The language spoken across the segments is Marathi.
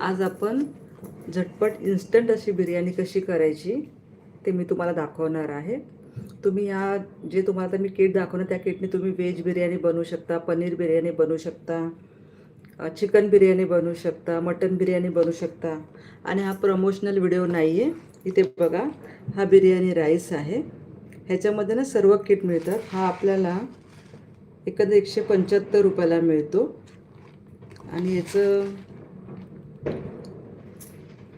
आज आपण झटपट इन्स्टंट अशी बिर्याणी कशी करायची ते मी तुम्हाला दाखवणार आहे. तुम्ही या जे तुम्हाला आता मी किट दाखवणार त्या किटने तुम्ही व्हेज बिर्याणी बनवू शकता पनीर बिर्याणी बनवू शकता चिकन बिर्याणी बनवू शकता मटन बिर्याणी बनवू शकता. आणि हा प्रमोशनल व्हिडिओ नाही आहे इथे बघा हा बिर्याणी राईस आहे. ह्याच्यामध्ये ना सर्व किट मिळतात. हा आपल्याला एकंदर एकशे पंच्याहत्तर रुपयाला मिळतो. आणि याचं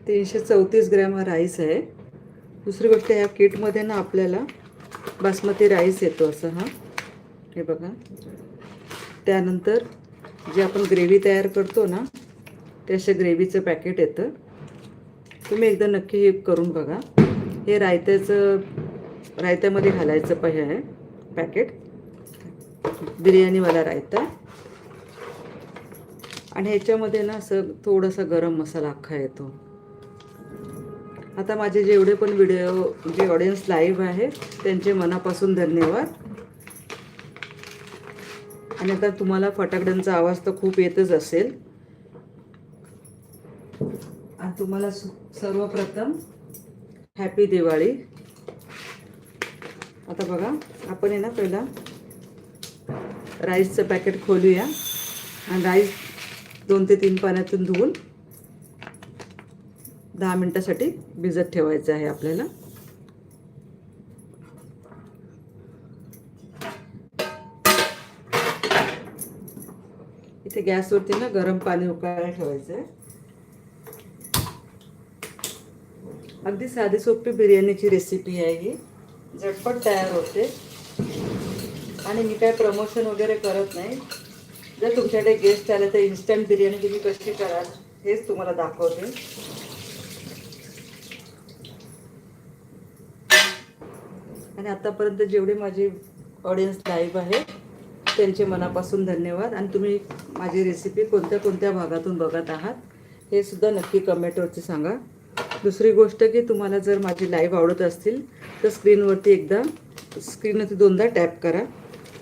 तीनशे चौतीस ग्रॅम हा राईस आहे. दुसरी गोष्ट या किटमध्ये ना आपल्याला बासमती राईस येतो असं हा. हे बघा. त्यानंतर जे आपण ग्रेव्ही तयार करतो ना ते अशा ग्रेव्हीचं पॅकेट येतं. तुम्ही एकदा नक्की हे करून बघा. हे रायत्याचं रायत्यामध्ये घालायचं पण आहे पॅकेट. बिर्याणीवाला रायता. आणि ह्याच्यामध्ये ना असं थोडासा गरम मसाला अख्खा येतो. आता माझे जेवढे पण व्हिडिओ जे ऑडियन्स लाईव्ह आहे त्यांचे मनापासून धन्यवाद. आणि आता तुम्हाला फटाकड्यांचा आवाज तर खूप येतच असेल. आणि तुम्हाला सर्वप्रथम हॅपी दिवाळी. आता बघा आपण आहे ना पहिला राईसचं पॅकेट खोलूया. आणि राईस दोन ते तीन पाण्यातून धुवून दहा मिनटासाठी भिजत ठेवायचं आहे आपल्याला. इथे गॅसवरती ना गरम पाणी उकळायला ठेवायचं आहे अगदी साधी सोपी बिर्याणीची रेसिपी आहे ही. झटपट तयार होते. आणि मी काय प्रमोशन वगैरे करत नाही. जर तुमच्याकडे गेस्ट आले तर इन्स्टंट बिर्याणी तुम्ही कशी कराल हेच तुम्हाला दाखवते. आणि आतापर्यंत जेवढे माझे ऑडियन्स लाईव्ह आहे त्यांचे मनापासून धन्यवाद. आणि तुम्ही माझी रेसिपी कोणत्या कोणत्या भागातून बघत आहात हे सुद्धा नक्की कमेंटवरती सांगा. दुसरी गोष्ट की तुम्हाला जर माझी लाईव्ह आवडत असतील तर स्क्रीनवरती एकदा स्क्रीनवरती दोनदा टॅप करा.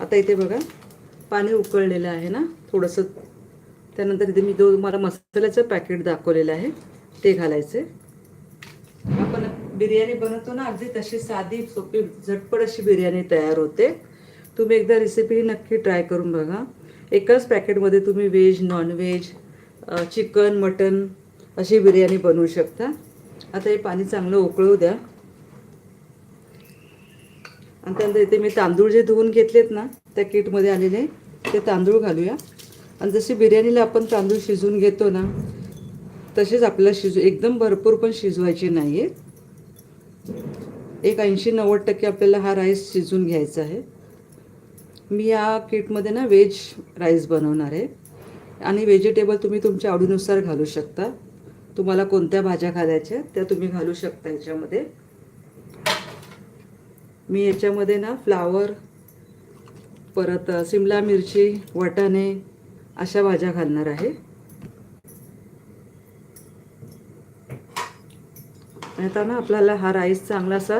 आता इथे बघा. पाणी उकळलेलं आहे ना थोडंसं. त्यानंतर इथे मी जो तुम्हाला मसाल्याचं पॅकेट दाखवलेलं आहे ते घालायचं. आपण बिर्याणी बनवतो ना अगदी तशी साधी सोपी झटपट अशी बिर्याणी तयार होते. तुम्ही एकदा रेसिपी नक्की ट्राय करून बघा. एकाच पॅकेटमध्ये तुम्ही व्हेज नॉनव्हेज चिकन मटन अशी बिर्याणी बनवू शकता. आता हे पाणी चांगलं उकळू द्या. आणि त्यानंतर इथे मी तांदूळ जे धुवून घेतलेत ना त्या किटमध्ये आलेले ते तांदूळ घालूया. आणि जशी बिर्याणीला आपण तांदूळ शिजवून घेतो ना तसेच आपल्याला शिजू एकदम भरपूर पण शिजवायचे नाही आहे एक ऐंशी नव्वद टक्के आपल्याला हा राईस शिजवून घ्यायचा आहे. मी या किटमध्ये ना व्हेज राईस बनवणार आहे. आणि व्हेजिटेबल तुम्ही तुमच्या आवडीनुसार घालू शकता. तुम्हाला कोणत्या भाज्या घालायच्या त्या तुम्ही घालू शकता याच्यामध्ये. मी याच्यामध्ये ना फ्लावर परत सिमला मिरची वाटाणे अशा भाज्या घालणार आहे. आता ना आपल्याला हा राईस चांगलासा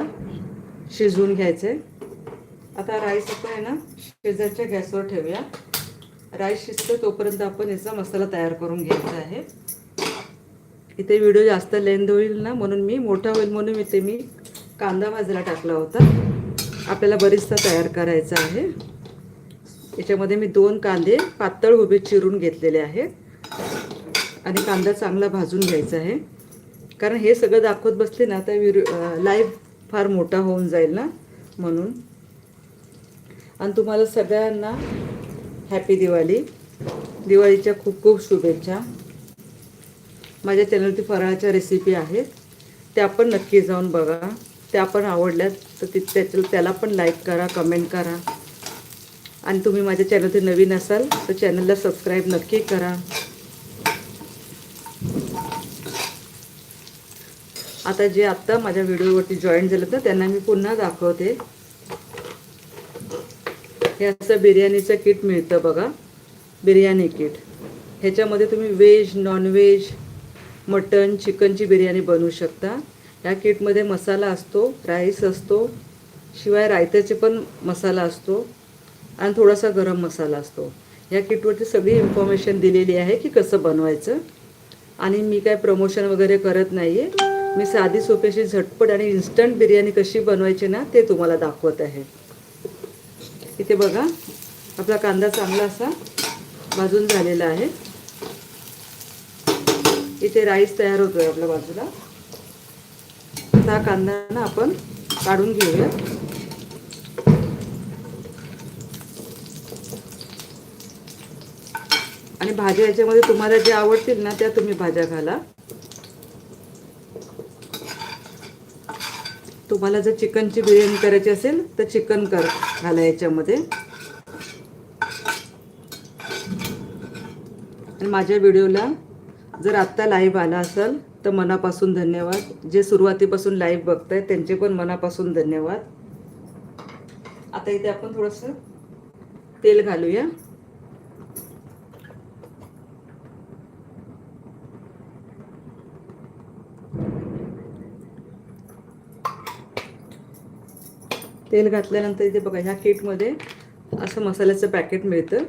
शिजवून घ्यायचा आहे आता राईस आपण आहे ना शेजारच्या गॅसवर ठेवूया. राईस शिजतं तोपर्यंत आपण याचा मसाला तयार करून घ्यायचा आहे. इथे व्हिडिओ जास्त लेंथ होईल ना म्हणून मी मोठा होईल म्हणून इथे मी कांदा भाजायला टाकला होता. आपल्याला बरीचसा तयार करायचा आहे. याच्यामध्ये मी दोन कांदे पातळ उभे चिरून घेतलेले आहेत. आणि कांदा चांगला भाजून घ्यायचा आहे. कारण हे सगळं दाखवत बसले ना तर विर लाईव्ह फार मोठा होऊन जाईल ना म्हणून. आणि तुम्हाला सगळ्यांना हॅपी दिवाळी. दिवाळीच्या खूप खूप शुभेच्छा. माझ्या चॅनलवरती फराळाच्या रेसिपी आहेत. त्या पण नक्की जाऊन बघा. त्या पण आवडल्या तर ती त्याच्या त्याला पण लाईक करा कमेंट करा. आणि तुम्ही माझ्या चॅनलचे नवीन असाल तर चॅनलला सबस्क्राईब नक्की करा. आता जे आत्ता माझ्या व्हिडिओवरती जॉईन झालं तर त्यांना मी पुन्हा दाखवते. हे असं बिर्याणीचं किट मिळतं बघा. बिर्याणी किट ह्याच्यामध्ये तुम्ही व्हेज नॉनव्हेज मटन चिकनची बिर्याणी बनवू शकता. या किटमध्ये मसाला असतो राईस असतो. शिवाय रायत्याचे पण मसाला असतो. आणि थोडासा गरम मसाला असतो. या किटवरती सगळी इन्फॉर्मेशन दिलेली आहे की कसं बनवायचं. आणि मी काय प्रमोशन वगैरे करत नाही आहे मी साधी सोपीशी झटपट आणि इन्स्टंट बिर्याणी कशी बनवायची ना ते तुम्हाला दाखवत आहे. इथे बघा आपला कांदा चांगला असा भाजून झालेला आहे. इथे राईस तयार होतोय आपल्या बाजूला. हा कांदा ना आपण काढून घेऊया. आणि भाज्या याच्यामध्ये तुम्हाला ज्या आवडतील ना त्या तुम्ही भाज्या घाला. तुम्हाला जर चिकनची बिर्याणी करायची असेल तर चिकन कर घाला याच्यामध्ये. आणि माझ्या व्हिडिओला जर आत्ता लाईव्ह आला असेल तर मनापासून धन्यवाद. जे सुरुवातीपासून लाईव्ह बघताय त्यांचे पण मनापासून धन्यवाद. आता इथे आपण थोडंसं तेल घालूया. तेल घातल्यानंतर इथे बघा ह्या किटमध्ये असं मसाल्याचं पॅकेट मिळतं.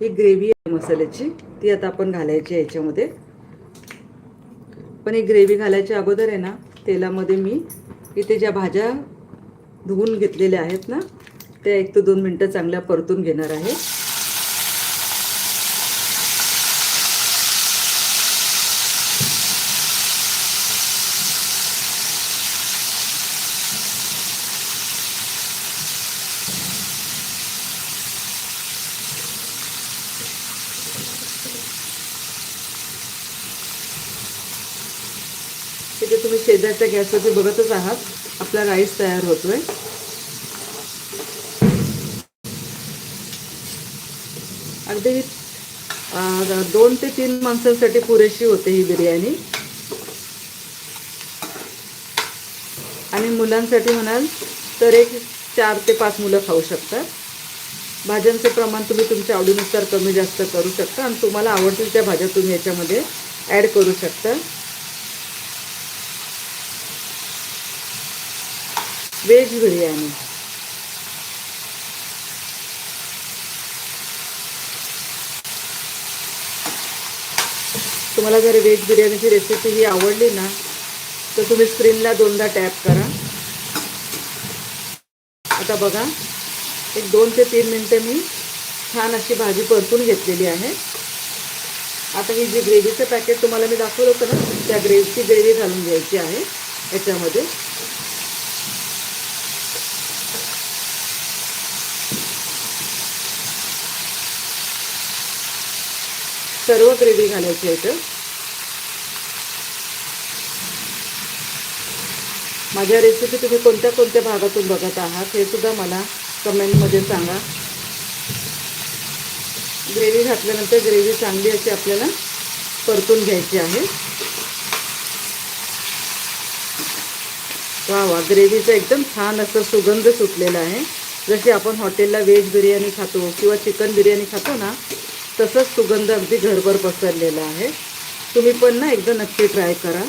ही ग्रेव्ही आहे मसाल्याची. ती आता आपण घालायची आहे याच्यामध्ये. पण ही ग्रेव्ही घालायच्या अगोदर आहे ना तेलामध्ये मी इथे ज्या भाज्या धुवून घेतलेल्या आहेत ना त्या एक ते दोन मिनटं चांगल्या परतून घेणार आहे. तुम्ही शेजारच्या गॅसवरती बघतच आहात. आपला राईस तयार होतोय. अगदी दोन ते तीन माणसांसाठी पुरेशी होते ही बिर्याणी. आणि मुलांसाठी म्हणाल तर एक चार ते पाच मुलं खाऊ शकतात. भाज्यांचं प्रमाण तुम्ही तुमच्या आवडीनुसार कमी जास्त करू शकता आणि तुम्हाला आवडतील त्या भाज्या तुम्ही याच्यामध्ये ॲड करू शकता. व्हेज बिर्याणी तुम्हाला जर व्हेज बिर्याणीची रेसिपी ही आवडली ना तर तुम्ही स्क्रीनला दोनदा टॅप करा. आता बघा एक दोन ते तीन मिनटं मी छान अशी भाजी परतून घेतलेली आहे. आता ही जी ग्रेव्हीचं पॅकेट तुम्हाला मी दाखवलं होतं ना त्या ग्रेव्हीची ग्रेव्ही घालून घ्यायची आहे. याच्यामध्ये सर्व ग्रेव्ही घालायची आहे इथं. माझ्या रेसिपी तुम्ही कोणत्या कोणत्या भागातून बघत आहात हे सुद्धा मला कमेंटमध्ये सांगा. ग्रेव्ही घातल्यानंतर ग्रेव्ही चांगली अशी आपल्याला परतून घ्यायची आहे. वा वा ग्रेव्हीचा एकदम छान असं सुगंध सुटलेला आहे. जशी आपण हॉटेलला व्हेज बिर्याणी खातो किंवा चिकन बिर्याणी खातो ना तसंच सुगंध अगदी घरभर पसरलेला आहे. तुम्ही पण ना एकदा नक्की ट्राय करा.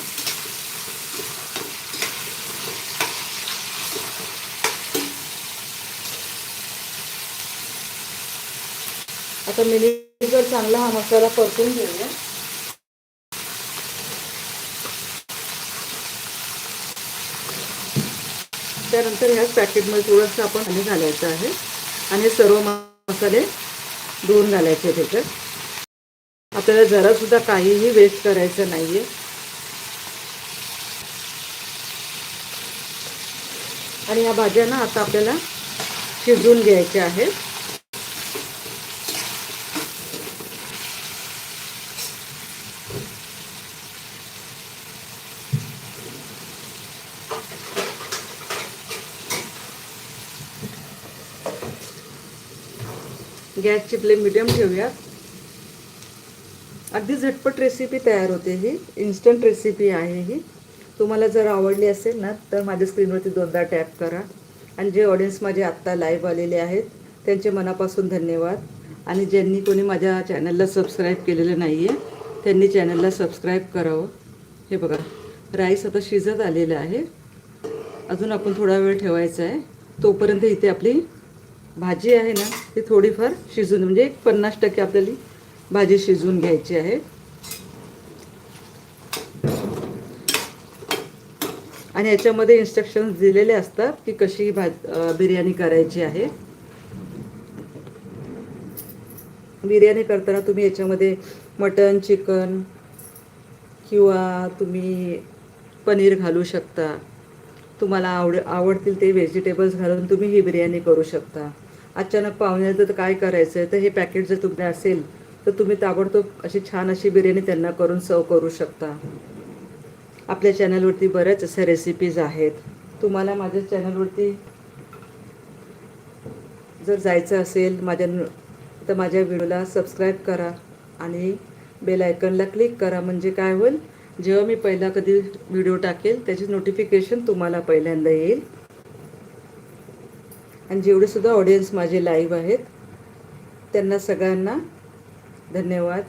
आता मिनिटभर चांगला हा मसाला परतून घेऊया. त्यानंतर ह्याच पॅकेटमध्ये थोडंसं आपण पाणी घालायचं आहे. आणि सर्व मसाले धुवून घालायचे त्याच्यात आपल्याला जरासुद्धा काहीही वेस्ट करायचं नाही आहे आणि या भाज्या ना आता आपल्याला शिजवून घ्यायच्या आहेत. गॅसची फ्लेम मिडियम ठेवूयात. अगदी झटपट रेसिपी तयार होते ही. इन्स्टंट रेसिपी आहे ही. तुम्हाला जर आवडली असेल ना तर माझ्या स्क्रीनवरती दोनदा टॅप करा. आणि जे ऑडियन्स माझे आत्ता लाईव्ह आलेले आहेत त्यांचे मनापासून धन्यवाद. आणि ज्यांनी कोणी माझ्या चॅनलला सबस्क्राईब केलेलं नाही आहे त्यांनी चॅनलला सबस्क्राईब करावं. हे बघा राईस आता शिजत आलेलं आहे. अजून आपण थोडा वेळ ठेवायचा आहे. तोपर्यंत इथे आपली भाजी आहे ना ती थोडीफार शिजून म्हणजे एक पन्नास टक्के आपल्याला भाजी शिजवून घ्यायची आहे. आणि याच्यामध्ये इन्स्ट्रक्शन्स दिलेले असतात की कशी भा बिर्याणी करायची आहे. बिर्याणी करताना तुम्ही याच्यामध्ये मटन चिकन किंवा तुम्ही पनीर घालू शकता. तुम्हाला आवड आवडतील ते व्हेजिटेबल्स घालून तुम्ही ही बिर्याणी करू शकता. अचानक पाहुणे तर काय करायचं आहे तर हे पॅकेट जर तुमचे असेल तर तुम्ही ताबडतोब अशी छान अशी बिर्याणी त्यांना करून सर्व करू शकता. आपल्या चॅनलवरती बऱ्याच अशा रेसिपीज आहेत. तुम्हाला माझ्या चॅनलवरती जर जायचं असेल माझ्या तर माझ्या व्हिडिओला सबस्क्राईब करा आणि बेल आयकनला क्लिक करा. म्हणजे काय होईल? जेव्हा मी पहिला कधी व्हिडिओ टाकेल त्याची नोटिफिकेशन तुम्हाला पहिल्यांदा येईल. आणि जेवढे सुद्धा ऑडियन्स माझे लाईव्ह आहेत त्यांना सगळ्यांना धन्यवाद.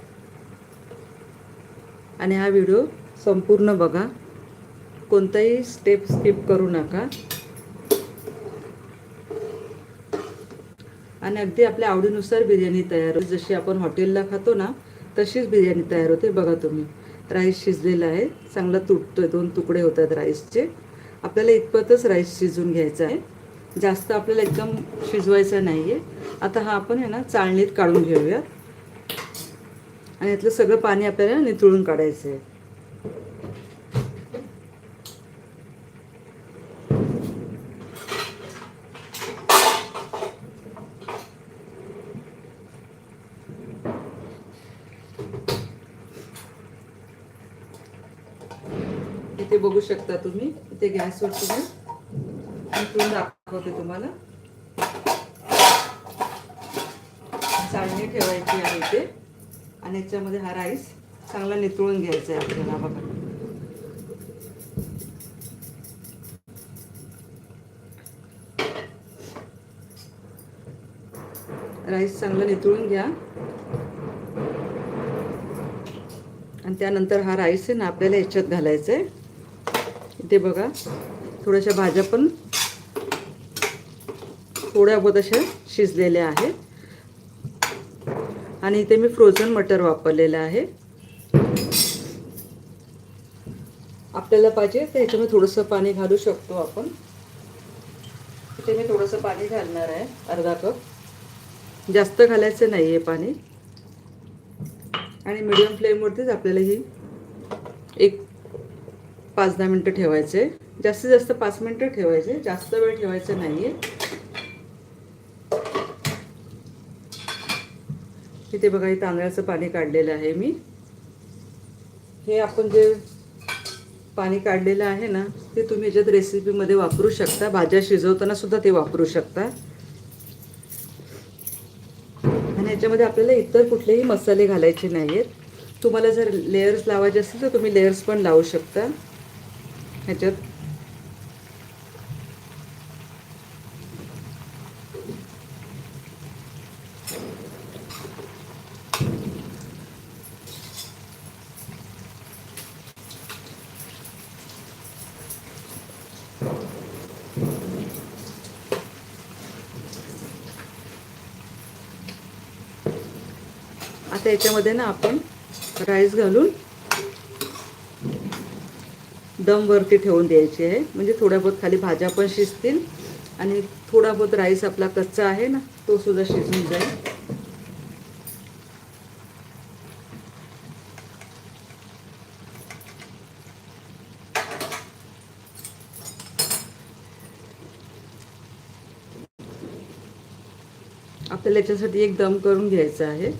आणि हा व्हिडिओ संपूर्ण बघा. कोणताही स्टेप स्किप करू नका. आणि अगदी आपल्या आवडीनुसार बिर्याणी तयार होते. जशी आपण हॉटेलला खातो ना तशीच बिर्याणी तयार होते. बघा तुम्ही. राईस शिजलेला आहे. चांगला तुटतोय. दोन तुकडे होतात राईसचे. आपल्याला इतपतच राईस शिजून घ्यायचा आहे. जास्त आपल्याला एकदम शिजवायचं नाही आहे आता हा आपण आहे ना चाळणीत काढून घेऊया. आणि यातलं सगळं पाणी आपल्याला नितळून काढायचं आहे इथे बघू शकता तुम्ही इथे गॅसवर तुम्ही नितळून दाखवते तुम्हाला. चाळणी ठेवायची आहे इथे. आणि याच्यामध्ये हा राईस चांगला नितळून घ्यायचा आहे आपल्याला बघा. राईस चांगला नितळून घ्या. आणि त्यानंतर हा राईस आहे ना आपल्याला याच्यात घालायचा आहे. इथे बघा थोड्याशा भाज्या पण थोड्या बहुत अशा शिजलेल्या आहेत. आणि इथे मी फ्रोझन मटर वापरलेलं आहे. आपल्याला पाहिजे तर ह्याच्यामध्ये थोडंसं पाणी घालू शकतो आपण. इथे मी थोडंसं पाणी घालणार आहे अर्धा कप. जास्त घालायचं नाही आहे पाणी. आणि मिडियम फ्लेमवरतीच आपल्याला ही एक पाच दहा मिनटं ठेवायचे आहे जास्तीत जास्त पाच मिनटं ठेवायचे जास्त वेळ ठेवायचं नाही आहे इथे बघा हे तांदळाचं पाणी काढलेलं आहे मी. हे आपण जे पाणी काढलेलं आहे ना ते तुम्ही याच्यात रेसिपीमध्ये वापरू शकता. भाज्या शिजवताना सुद्धा ते वापरू शकता. आणि याच्यामध्ये आपल्याला इतर कुठलेही मसाले घालायचे नाही आहेत तुम्हाला जर लेयर्स लावायचे असतील तर तुम्ही लेयर्स पण लावू शकता. ह्याच्यात याच्यामध्ये ना आपण राईस घालून दम वरती ठेवून द्यायची आहे. म्हणजे थोड्या बहुत खाली भाज्या पण शिजतील आणि थोडा बहुत राईस आपला कच्चा आहे ना तो सुद्धा शिजून जाईल. आपल्याला याच्यासाठी एक दम करून घ्यायचा आहे.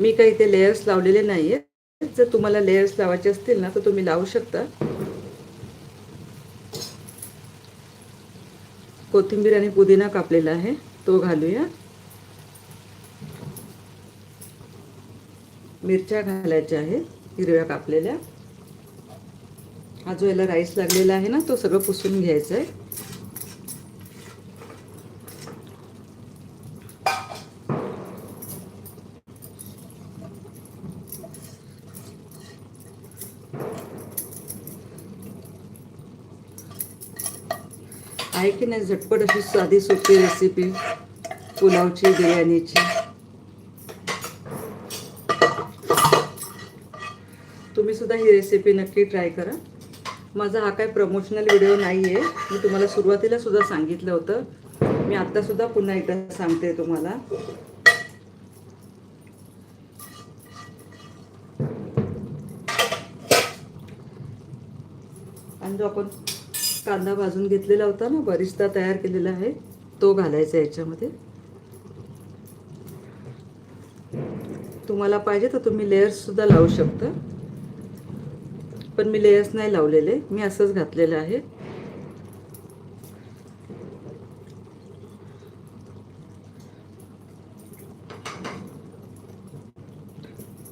मी काही ते लेयर्स लावलेले नाही आहेत जर तुम्हाला लेयर्स लावायचे असतील ना तर तुम्ही लावू शकता. कोथिंबीर आणि पुदिना कापलेला आहे तो घालूया. मिरच्या घालायच्या आहेत हिरव्या कापलेल्या. हा जो याला राईस लागलेला आहे ना तो सगळं पुसून घ्यायचा आहे आहे की नाही झटपट अशी साधी सोपी रेसिपी पुलावची बिर्याणीची. तुम्ही सुद्धा ही रेसिपी नक्की ट्राय करा. माझा हा काय प्रमोशनल व्हिडिओ नाही आहे मी तुम्हाला सुरुवातीला सुद्धा सांगितलं होतं. मी आत्तासुद्धा पुन्हा एकदा सांगते तुम्हाला. आणि जो आपण कांदा भाजून घेतलेला होता ना बरिस्ता तयार केलेला आहे. तो घालायचा याच्यामध्ये. तुम्हाला पाहिजे तर तुम्ही लेयर्ससुद्धा लावू शकता. पण मी लेयर्स नाही लावलेले मी असंच घातलेलं आहे.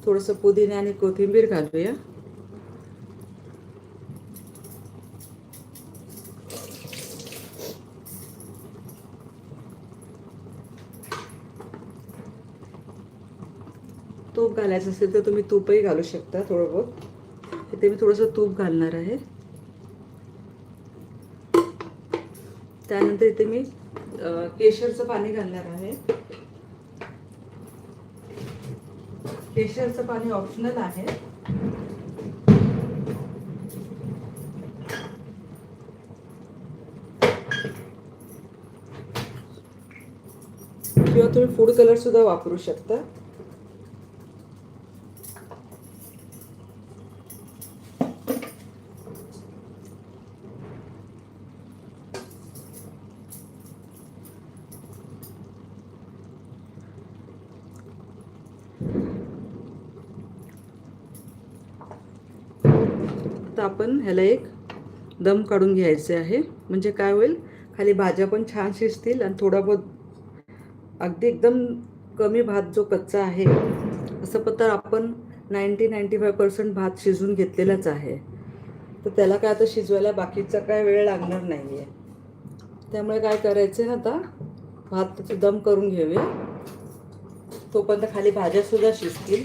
थोडंसं पुदिने आणि कोथिंबीर घालूया तूप घालायचं असेल तर तुम्ही तूपही घालू शकता थोडं बहुत. इथे मी थोडंसं तूप घालणार आहे. त्यानंतर इथे मी केशरचं पाणी घालणार आहे. केशरचं पाणी ऑप्शनल आहे. किंवा तुम्ही फूड कलर सुद्धा वापरू शकता. फक्त आपण ह्याला एक दम काढून घ्यायचे आहे. म्हणजे काय होईल? खाली भाज्या पण छान शिजतील आणि थोडा बहुत अगदी एकदम कमी भात जो कच्चा आहे असं पण तर आपण नाईंटी नाईंटी फाय पर्सेंट भात शिजून घेतलेलाच आहे. तर त्याला काय आता शिजवायला बाकीचा काय वेळ लागणार नाही आहे त्यामुळे काय करायचं आहे आता? भात दम करून घेऊया. तोपर्यंत खाली भाज्यासुद्धा शिजतील.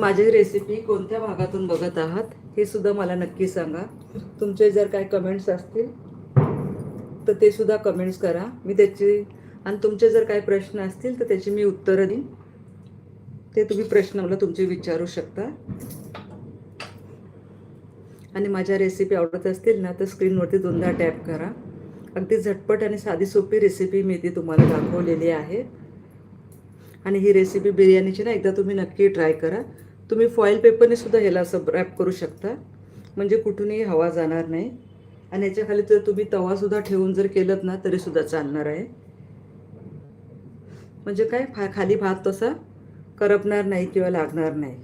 माझी रेसिपी कोणत्या भागातून बघत आहात हे सुद्धा मला नक्की सांगा. तुमचे जर काय कमेंट्स असतील तर ते सुद्धा कमेंट्स करा. मी त्याची आणि तुमचे जर काही प्रश्न असतील तर त्याची मी उत्तरं देईन. ते तुम्ही प्रश्न मला तुमचे विचारू शकता. आणि माझ्या रेसिपी आवडत असतील ना तर स्क्रीनवरती दोनदा टॅप करा. अगदी झटपट आणि साधी सोपी रेसिपी मी ती तुम्हाला दाखवलेली आहे. आणि ही रेसिपी बिर्याणीची ना एकदा तुम्ही नक्की ट्राय करा. तुम्ही फॉईल पेपरने सुद्धा ह्याला असं रॅप करू शकता. म्हणजे कुठूनही हवा जाणार नाही. आणि याच्याखाली तर जर तुम्ही तवासुद्धा ठेवून जर केलं ना तरीसुद्धा चालणार आहे. म्हणजे काय फा खाली भात तसा करपणार नाही किंवा लागणार नाही.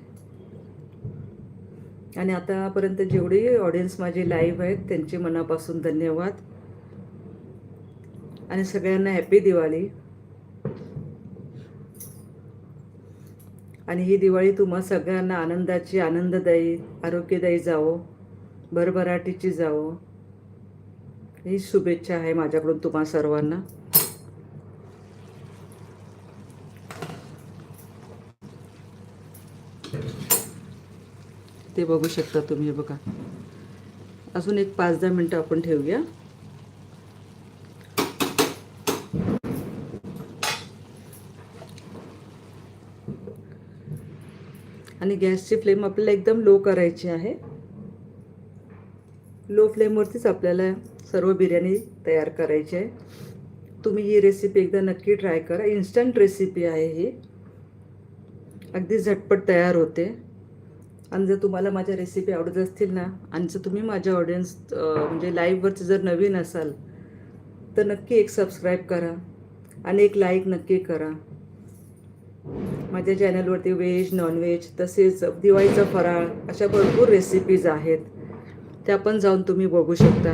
आणि आतापर्यंत जेवढी ऑडियन्स माझी लाईव्ह आहेत त्यांचे मनापासून धन्यवाद. आणि सगळ्यांना हॅपी दिवाळी. आणि ही दिवाळी तुम्हा सगळ्यांना आनंदाची आनंददायी आरोग्यदायी जावो भरभराटीची जावो. ही शुभेच्छा आहे माझ्याकडून तुम्हा सर्वांना. ते बघू शकता तुम्ही बघा. अजून एक पाच दहा मिनटं आपण ठेवूया. गॅसची फ्लेम आपल्याला एकदम लो करायची आहे. लो फ्लेमवरतीच आपल्याला सर्व बिर्याणी तयार करायची आहे. तुम्ही ही रेसिपी एकदा नक्की ट्राय करा. इन्स्टंट रेसिपी आहे ही. अगदी झटपट तयार होते. आणि जर तुम्हाला माझ्या रेसिपी आवडत असतील ना आणि जर तुम्ही माझ्या ऑडियन्स म्हणजे लाईव्हवरती जर नवीन असाल तर नक्की एक सबस्क्राईब करा. आणि एक लाईक नक्की करा. माझ्या चॅनलवरती व्हेज नॉनव्हेज तसेच दिवाळीचा फराळ अशा भरपूर रेसिपीज आहेत. त्या पण जाऊन तुम्ही बघू शकता.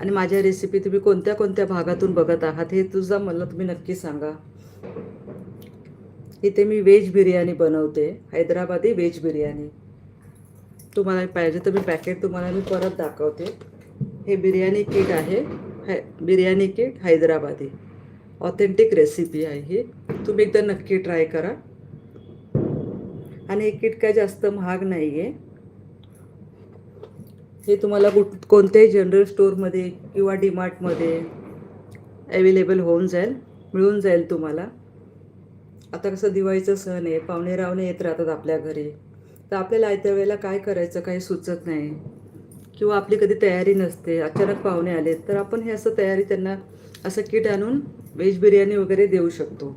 आणि माझ्या रेसिपी तुम्ही कोणत्या कोणत्या भागातून बघत आहात हे तुझा मला तुम्ही नक्की सांगा. इथे मी व्हेज बिर्याणी बनवते हैदराबादी व्हेज बिर्याणी. तुम्हाला पाहिजे तर मी पॅकेट तुम्हाला मी परत दाखवते. हे बिर्याणी किट आहे है biryani kit Hyderabadi. Authentic recipe आहे ही. तुम्ही एकदा नक्की ट्राय करा. आणि हे किट काय जास्त महाग नाही आहे हे तुम्हाला कुठ कोणत्याही जनरल स्टोअरमध्ये किंवा डीमार्टमध्ये अवेलेबल होऊन जाईल मिळून जाईल तुम्हाला. आता कसं दिवाळीचं सण आहे पाहुणे रावणे येत राहतात आपल्या घरी. तर आपल्याला आयत्या वेळेला काय करायचं काही सुचत नाही. किंवा आपली कधी तयारी नसते अचानक पाहुणे आले तर आपण हे असं तयारी त्यांना असं किट आणून व्हेज बिर्याणी वगैरे देऊ शकतो.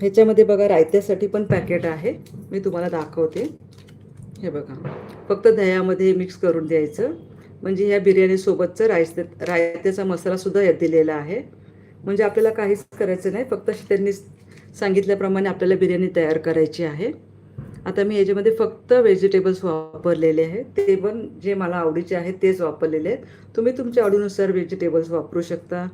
ह्याच्यामध्ये बघा रायत्यासाठी पण पॅकेट आहे. मी तुम्हाला दाखवते. हे बघा. फक्त दह्यामध्ये मिक्स करून द्यायचं. म्हणजे ह्या बिर्याणीसोबतचं रायस रायत्याचा मसालासुद्धा यात दिलेला आहे. म्हणजे आपल्याला काहीच करायचं नाही. फक्त त्यांनी सांगितल्याप्रमाणे आपल्याला बिर्याणी तयार करायची आहे. आता मी याच्यामध्ये फक्त व्हेजिटेबल्स वापरलेले आहेत. ते पण जे मला आवडीचे आहेत तेच वापरलेले आहेत. तुम्ही तुमच्या आवडीनुसार व्हेजिटेबल्स वापरू शकता.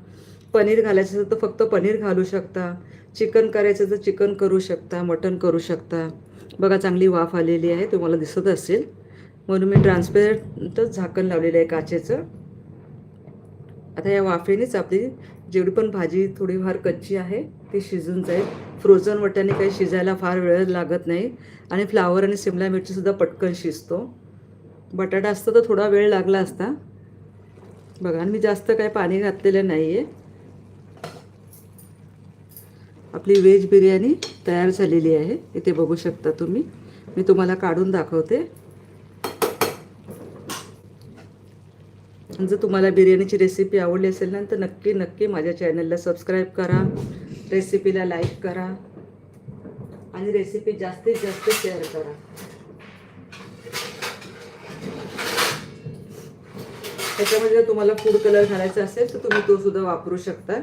पनीर घालायचं असेल तर फक्त पनीर घालू शकता. चिकन करायचं तर चिकन करू शकता मटन करू शकता. बघा चांगली वाफ आलेली आहे तुम्हाला दिसत असेल. म्हणून मी ट्रान्सपेरंटच झाकण लावलेलं आहे काचेचं. आता या वाफेनेच आपली जेवढी पण भाजी थोडीफार कच्ची आहे ती शिजून जाईल. फ्रोझन वट्याने काही शिजायला फार वेळ लागत नाही. आणि फ्लावर आणि शिमला मिरचीसुद्धा पटकन शिजतो. बटाटा असतं तर थोडा वेळ लागला असता. बघा आणि मी जास्त काही पाणी घातलेलं नाही आहे आपली व्हेज बिर्याणी तयार झालेली आहे. इथे बघू शकता तुम्ही. मी तुम्हाला काढून दाखवते. जर तुम्हाला बिर्याणीची रेसिपी आवडली असेल ना तर नक्की नक्की माझ्या चॅनलला सबस्क्राईब करा. रेसिपीला लाईक करा. आणि रेसिपी जास्तीत जास्त शेअर करा. त्याच्यामध्ये जर तुम्हाला फूड कलर घालायचा असेल तर तुम्ही तो सुद्धा वापरू शकता.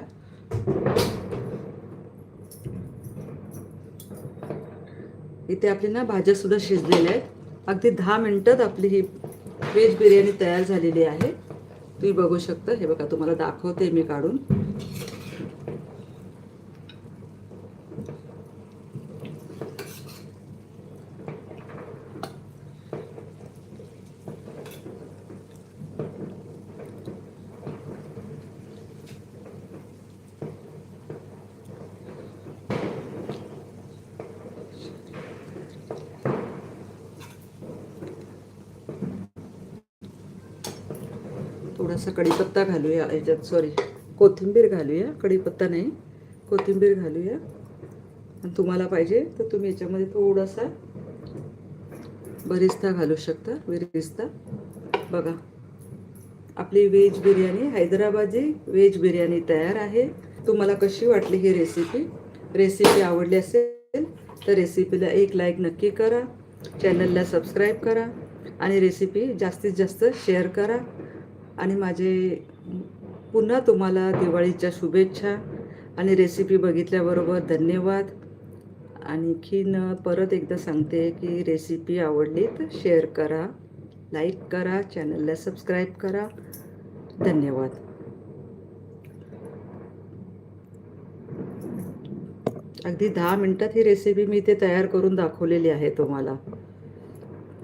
इथे आपली ना भाज्या सुद्धा शिजलेल्या आहेत. अगदी दहा मिनिटात आपली ही व्हेज बिर्याणी तयार झालेली आहे. तुम्ही बघू शकता. हे बघा तुम्हाला दाखवते मी काढून. थोडासा कढीपत्ता घालूया याच्यात सॉरी कोथिंबीर घालूया कढीपत्ता नाही कोथिंबीर घालूया. आणि तुम्हाला पाहिजे तर तुम्ही याच्यामध्ये थोडासा बरिस्ता घालू शकता बिरिस्ता. बघा आपली व्हेज बिर्याणी हैदराबादी व्हेज बिर्याणी तयार आहे. तुम्हाला कशी वाटली ही रेसिपी रेसिपी आवडली असेल तर रेसिपीला एक लाईक नक्की करा. चॅनलला सबस्क्राईब करा. आणि रेसिपी जास्तीत जास्त शेअर करा. आणि माझे पुन्हा तुम्हाला दिवाळीच्या शुभेच्छा आणि रेसिपी बघितल्याबरोबर धन्यवाद. आणखीन परत एकदा सांगते की रेसिपी आवडली तर शेअर करा लाईक करा चॅनलला सबस्क्राईब करा. धन्यवाद. अगदी दहा मिनटात ही रेसिपी मी इथे तयार करून दाखवलेली आहे तुम्हाला.